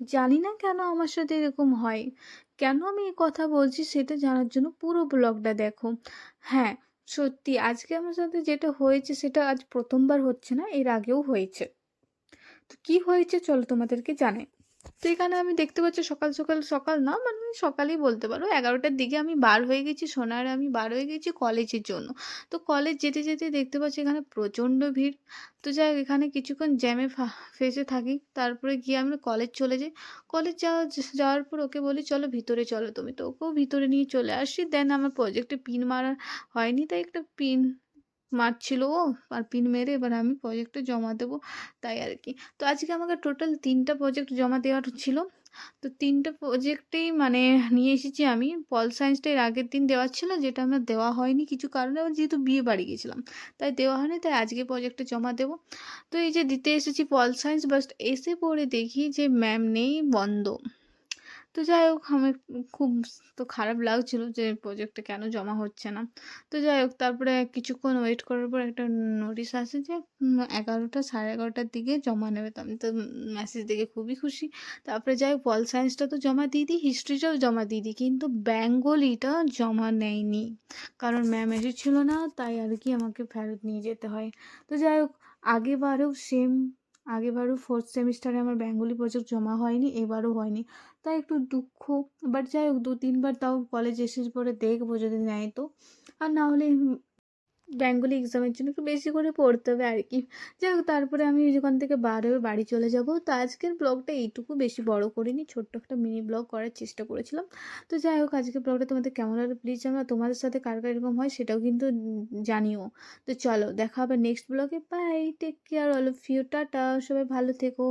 জানি না কেন আমার সাথে এরকম হয়। কেন আমি এই কথা বলছি সেটা জানার জন্য পুরো ব্লগটা দেখো। হ্যাঁ, সত্যি আজকে আমার সাথে যেটা হয়েছে সেটা আজ প্রথমবার হচ্ছে না, এর আগেও হয়েছে। তো কি হয়েছে চলো তোমাদেরকে জানাই। তো এখানে আমি দেখতে পাচ্ছি সকাল, সকাল, সকাল না মানে সকালেই বলতে পারো ১১টার দিকে আমি বার হয়ে গেছি সোনারে আমি বার হয়ে গেছি কলেজের জন্য। তো কলেজ যেতে, যেতে দেখতে পাচ্ছি এখানে প্রচণ্ড ভিড়। তো যাই এখানে কিছুক্ষণ জ্যামে ফেঁসে থাকি। তারপরে গিয়ে আমরা কলেজ চলে যাই। কলেজ যাওয়া যাওয়ার পর ওকে বলি চলো ভিতরে চলো তুমি। তো ওকেও ভিতরে নিয়ে চলে আসি। দেন আমার প্রজেক্টে পিন মারা হয়নি তাই একটা পিন মারছিল ও, আর পিন মেরে এবার আমি প্রজেক্টে জমা দেবো তাই আর কি তো আজকে আমাকে টোটাল ৩ টা প্রজেক্ট জমা দেওয়ার ছিল। তো ৩ টা প্রজেক্টেই মানে নিয়ে এসেছি আমি। পল সায়েন্সটা এর আগের দিন দেওয়ার ছিল, যেটা আমার দেওয়া হয়নি কিছু কারণে যেহেতু বিয়ে বাড়ি গেছিলাম। তাই দেওয়া হয়নি, তাই আজকে প্রজেক্টে জমা দেবো। তো এই যে দিতে এসেছি পল সায়েন্স বাস্ট এসে পড়ে দেখি যে ম্যাম নেই, বন্ধ। তো যাই হোক আমার খুব তো খারাপ লাগছিল যে প্রজেক্টটা কেন জমা হচ্ছে না। তো যাই হোক তারপরে কিছুক্ষণ ওয়েট করার পর একটা নোটিশ আসে যে এগারোটা সাড়ে এগারোটার দিকে জমা নেবে। তো আমি তো মেসেজ দেখে খুবই খুশি। তারপরে যাই হোক পল সায়েন্সটা তো জমা দিয়ে দিই, হিস্ট্রিটাও জমা দিয়ে দিই। কিন্তু বেঙ্গলিটা জমা নেয়নি। কারণ ম্যাম এসেছিল না তাই আর কি আমাকে ফেরত নিয়ে যেতে হয়। তো যাই হোক আগেরবারেও সেম আগেরবারও 4th সেমিস্টারে আমার বেঙ্গলি প্রজেক্ট জমা হয়নি, এবারও হয়নি। তাই একটু দুঃখ। বাট যাই হোক দু তিনবার তাও কলেজ এসে পরে দেখব যদি নেয় তো। আর না হলে বেঙ্গলি এক্সামের জন্য একটু বেশি করে পড়তে হবে আর কি যাই হোক তারপরে আমি ওখান থেকে বার হয়ে বাড়ি চলে যাব। তো আজকের ব্লগটা এইটুকু বেশি বড় করিনি। ছোট্ট একটা মিনি ব্লগ করার চেষ্টা করেছিলাম। তো যাই হোক আজকের ব্লগটা তোমাদের কেমন লাগল প্লিজ জানাও। তোমাদের সাথে কার, কার এরকম হয় সেটাও কিন্তু জানিও। তো চলো দেখা হবে নেক্সট ব্লগে। Bye, take care all of you. Tata. সবাই ভালো থেকো।